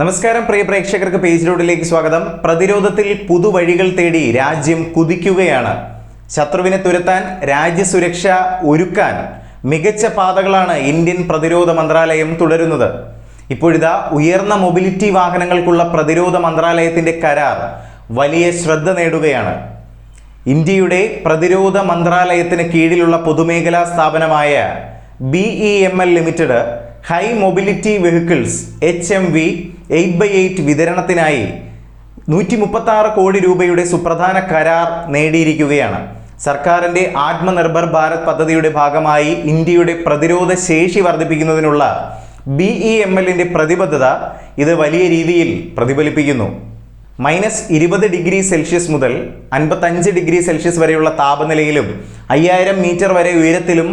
നമസ്കാരം പ്രിയ പ്രേക്ഷകർക്ക് പേജ് റോഡിലേക്ക് സ്വാഗതം. പ്രതിരോധത്തിൽ പുതുവഴികൾ തേടി രാജ്യം കുതിക്കുകയാണ്. ശത്രുവിനെ തുരത്താൻ രാജ്യസുരക്ഷ ഒരുക്കാൻ മികച്ച പാതകളാണ് ഇന്ത്യൻ പ്രതിരോധ മന്ത്രാലയം തുടരുന്നത്. ഇപ്പോഴിതാ ഉയർന്ന മൊബിലിറ്റി വാഹനങ്ങൾക്കുള്ള പ്രതിരോധ മന്ത്രാലയത്തിന്റെ കരാർ വലിയ ശ്രദ്ധ നേടുകയാണ്. ഇന്ത്യയുടെ പ്രതിരോധ മന്ത്രാലയത്തിന് കീഴിലുള്ള പൊതുമേഖലാ സ്ഥാപനമായ B E M L limited high mobility vehicles H M V eight by eight വിതരണത്തിനായി നൂറ്റി മുപ്പത്താറ് കോടി രൂപയുടെ സുപ്രധാന കരാർ നേടിയിരിക്കുകയാണ്. സർക്കാരിന്റെ ആത്മനിർഭർ ഭാരത് പദ്ധതിയുടെ ഭാഗമായി ഇന്ത്യയുടെ പ്രതിരോധ ശേഷി വർദ്ധിപ്പിക്കുന്നതിനുള്ള ബി ഇ എം എല്ലിന്റെ പ്രതിബദ്ധത ഇത് വലിയ രീതിയിൽ പ്രതിഫലിപ്പിക്കുന്നു. മൈനസ് ഇരുപത് ഡിഗ്രി സെൽഷ്യസ് മുതൽ അൻപത്തഞ്ച് ഡിഗ്രി സെൽഷ്യസ് വരെയുള്ള താപനിലയിലും അയ്യായിരം മീറ്റർ വരെ ഉയരത്തിലും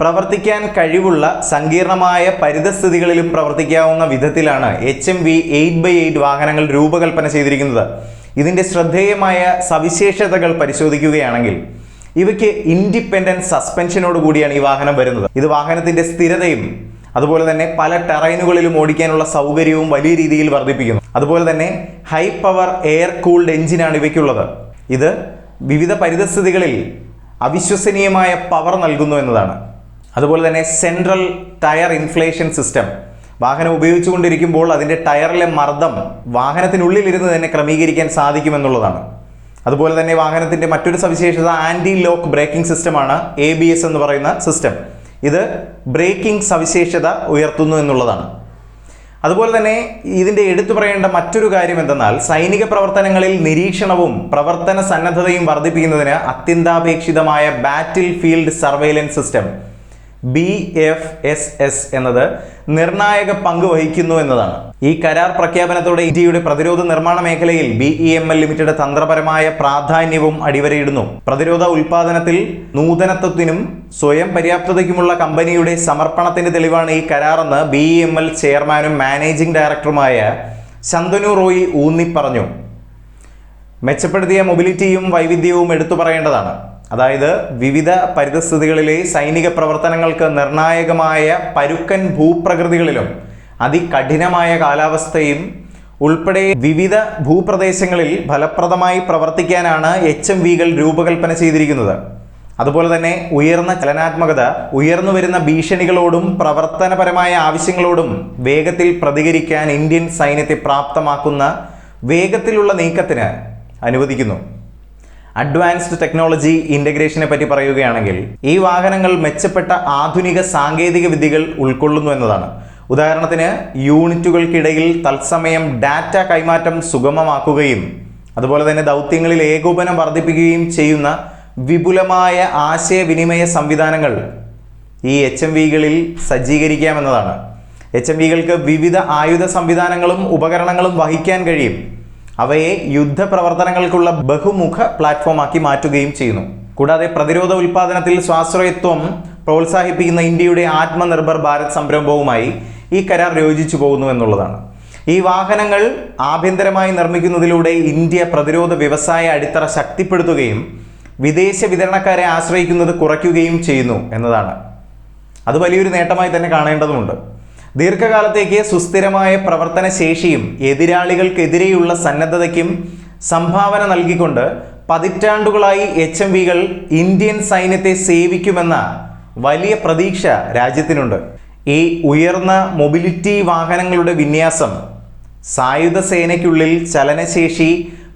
പ്രവർത്തിക്കാൻ കഴിവുള്ള സങ്കീർണമായ പരിതസ്ഥിതികളിലും പ്രവർത്തിക്കാവുന്ന വിധത്തിലാണ് H M V eight by eight വാഹനങ്ങൾ രൂപകൽപ്പന ചെയ്തിരിക്കുന്നത്. ഇതിന്റെ ശ്രദ്ധേയമായ സവിശേഷതകൾ പരിശോധിക്കുകയാണെങ്കിൽ ഇവയ്ക്ക് ഇൻഡിപെൻഡന്റ് സസ്പെൻഷനോട് കൂടിയാണ് ഈ വാഹനം വരുന്നത്. ഇത് വാഹനത്തിന്റെ സ്ഥിരതയും അതുപോലെ തന്നെ പല ടെറൈനുകളിലും ഓടിക്കാനുള്ള സൗകര്യവും വലിയ രീതിയിൽ വർദ്ധിപ്പിക്കുന്നു. അതുപോലെ തന്നെ ഹൈ പവർ എയർ കൂൾഡ് എഞ്ചിനാണ് ഇവയ്ക്കുള്ളത്. ഇത് വിവിധ പരിതസ്ഥിതികളിൽ അവിശ്വസനീയമായ പവർ നൽകുന്നു എന്നതാണ്. അതുപോലെ തന്നെ സെൻട്രൽ ടയർ ഇൻഫ്ലേഷൻ സിസ്റ്റം വാഹനം ഉപയോഗിച്ചുകൊണ്ടിരിക്കുമ്പോൾ അതിന്റെ ടയറിലെ മർദ്ദം വാഹനത്തിനുള്ളിൽ ഇരുന്ന് തന്നെ ക്രമീകരിക്കാൻ സാധിക്കുമെന്നുള്ളതാണ്. അതുപോലെ തന്നെ വാഹനത്തിന്റെ മറ്റൊരു സവിശേഷത ആന്റി ലോക്ക് ബ്രേക്കിംഗ് സിസ്റ്റമാണ് എ ബി എസ് എന്ന് പറയുന്ന സിസ്റ്റം ഇത് ബ്രേക്കിംഗ് സവിശേഷത ഉയർത്തുന്നു എന്നുള്ളതാണ്. അതുപോലെ തന്നെ ഇതിന്റെ എടുത്തു പറയേണ്ട മറ്റൊരു കാര്യം എന്തെന്നാൽ സൈനിക പ്രവർത്തനങ്ങളിൽ നിരീക്ഷണവും പ്രവർത്തന സന്നദ്ധതയും വർദ്ധിപ്പിക്കുന്നതിന് അത്യന്താപേക്ഷിതമായ battlefield surveillance system B F S S എന്നത് നിർണായക പങ്ക് വഹിക്കുന്നു എന്നതാണ്. ഈ കരാർ പ്രഖ്യാപനത്തോടെ ഇന്ത്യയുടെ പ്രതിരോധ നിർമ്മാണ മേഖലയിൽ B E M L limited തന്ത്രപരമായ പ്രാധാന്യവും അടിവരയിടുന്നു. പ്രതിരോധ ഉൽപാദനത്തിൽ നൂതനത്വത്തിനും സ്വയം പര്യാപ്തതയ്ക്കുമുള്ള കമ്പനിയുടെ സമർപ്പണത്തിന്റെ തെളിവാണ് ഈ കരാറെന്ന് ബി ഇ എം എൽ ചെയർമാനും മാനേജിംഗ് ഡയറക്ടറുമായ ശന്തനു റോയി ഊന്നി പറഞ്ഞു. മെച്ചപ്പെടുത്തിയ മൊബിലിറ്റിയും വൈവിധ്യവും എടുത്തു പറയേണ്ടതാണ്. അതായത് വിവിധ പരിതസ്ഥിതികളിലെ സൈനിക പ്രവർത്തനങ്ങൾക്ക് നിർണായകമായ പരുക്കൻ ഭൂപ്രകൃതികളിലും അതികഠിനമായ കാലാവസ്ഥയും ഉൾപ്പെടെ വിവിധ ഭൂപ്രദേശങ്ങളിൽ ഫലപ്രദമായി പ്രവർത്തിക്കാനാണ് എച്ച് എം വികൾ രൂപകൽപ്പന ചെയ്തിരിക്കുന്നത്. അതുപോലെ തന്നെ ഉയർന്ന ചലനാത്മകത ഉയർന്നു വരുന്ന ഭീഷണികളോടും പ്രവർത്തനപരമായ ആവശ്യങ്ങളോടും വേഗത്തിൽ പ്രതികരിക്കാൻ ഇന്ത്യൻ സൈന്യത്തെ പ്രാപ്തമാക്കുന്ന വേഗത്തിലുള്ള നീക്കത്തിന് അനുവദിക്കുന്നു. അഡ്വാൻസ്ഡ് ടെക്നോളജി ഇന്റഗ്രേഷനെ പറ്റി പറയുകയാണെങ്കിൽ ഈ വാഹനങ്ങൾ മെച്ചപ്പെട്ട ആധുനിക സാങ്കേതിക വിദ്യകൾ ഉൾക്കൊള്ളുന്നു എന്നതാണ്. ഉദാഹരണത്തിന് യൂണിറ്റുകൾക്കിടയിൽ തത്സമയം ഡാറ്റ കൈമാറ്റം സുഗമമാക്കുകയും അതുപോലെ തന്നെ ദൗത്യങ്ങളിൽ ഏകോപനം വർദ്ധിപ്പിക്കുകയും ചെയ്യുന്ന വിപുലമായ ആശയവിനിമയ സംവിധാനങ്ങൾ ഈ എച്ച് എം വികളിൽ സജ്ജീകരിക്കാമെന്നതാണ് എച്ച് എം വികൾക്ക് വിവിധ ആയുധ സംവിധാനങ്ങളും ഉപകരണങ്ങളും വഹിക്കാൻ കഴിയും. അവയെ യുദ്ധ പ്രവർത്തനങ്ങൾക്കുള്ള ബഹുമുഖ പ്ലാറ്റ്ഫോമാക്കി മാറ്റുകയും ചെയ്യുന്നു. കൂടാതെ പ്രതിരോധ ഉൽപാദനത്തിൽ സ്വാശ്രയത്വം പ്രോത്സാഹിപ്പിക്കുന്ന ഇന്ത്യയുടെ ആത്മനിർഭർ ഭാരത് സംരംഭവുമായി ഈ കരാർ യോജിച്ചു പോകുന്നു എന്നുള്ളതാണ്. ഈ വാഹനങ്ങൾ ആഭ്യന്തരമായി നിർമ്മിക്കുന്നതിലൂടെ ഇന്ത്യ പ്രതിരോധ വ്യവസായ അടിത്തറ ശക്തിപ്പെടുത്തുകയും വിദേശ വിതരണക്കാരെ ആശ്രയിക്കുന്നത് കുറയ്ക്കുകയും ചെയ്യുന്നു എന്നതാണ്. അത് വലിയൊരു നേട്ടമായി തന്നെ കാണേണ്ടതുണ്ട്. ദീർഘകാലത്തേക്ക് സുസ്ഥിരമായ പ്രവർത്തന ശേഷിയും എതിരാളികൾക്കെതിരെയുള്ള സന്നദ്ധതയ്ക്കും സംഭാവന നൽകിക്കൊണ്ട് പതിറ്റാണ്ടുകളായി എച്ച് എം വികൾ ഇന്ത്യൻ സൈന്യത്തെ സേവിക്കുമെന്ന വലിയ പ്രതീക്ഷ രാജ്യത്തിനുണ്ട്. ഈ ഉയർന്ന മൊബിലിറ്റി വാഹനങ്ങളുടെ വിന്യാസം സായുധ സേനയ്ക്കുള്ളിൽ ചലനശേഷി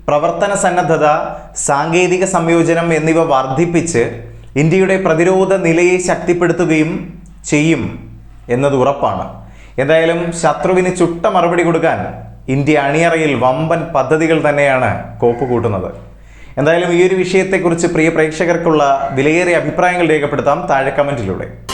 പ്രവർത്തന സന്നദ്ധത സാങ്കേതിക സംയോജനം എന്നിവ വർദ്ധിപ്പിച്ച് ഇന്ത്യയുടെ പ്രതിരോധ നിലയെ ശക്തിപ്പെടുത്തുകയും ചെയ്യും എന്നത് ഉറപ്പാണ്. എന്തായാലും ശത്രുവിന് ചുട്ട മറുപടി കൊടുക്കാൻ ഇന്ത്യ അണിയറയിൽ വമ്പൻ പദ്ധതികൾ തന്നെയാണ് കോപ്പ് കൂട്ടുന്നത്. എന്തായാലും ഈ ഒരു വിഷയത്തെക്കുറിച്ച് പ്രിയ പ്രേക്ഷകർക്കുള്ള വിലയേറിയ അഭിപ്രായങ്ങൾ രേഖപ്പെടുത്താം താഴെ കമന്റിലൂടെ